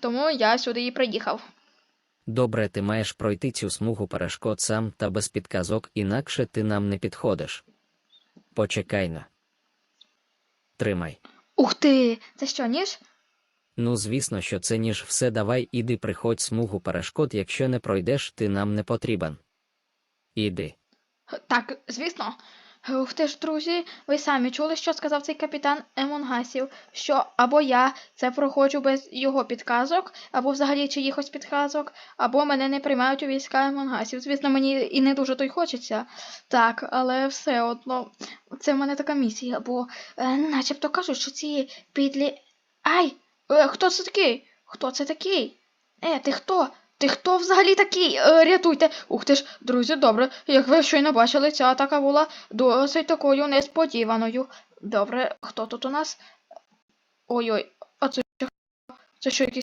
Тому я сюди і приїхав. Добре, ти маєш пройти цю смугу перешкод сам та без підказок, інакше ти нам не підходиш. Почекай на. Тримай. Ух ти! Це що, ніж? Ну, звісно, що це ніж все давай іди приходь смугу перешкод, якщо не пройдеш, ти нам не потрібен. Іди. Так, звісно. Ух ти ж, друзі, ви самі чули, що сказав цей капітан Емонгасів, що або я це проходжу без його підказок, або взагалі чиїхось підказок, або мене не приймають у війська Емонгасів. Звісно, мені і не дуже то й хочеться. Так, але все одно, це в мене така місія, бо е, начебто кажуть, що ці підлі. Ай! Е, хто це такий? Хто це такий? Е, ти хто? Ти хто взагалі такий? Е, рятуйте. Ух ти ж, друзі, добре. Як ви щойно бачили, ця атака була досить такою несподіваною. Добре, хто тут у нас? Ой-ой, а це що? Це що якийсь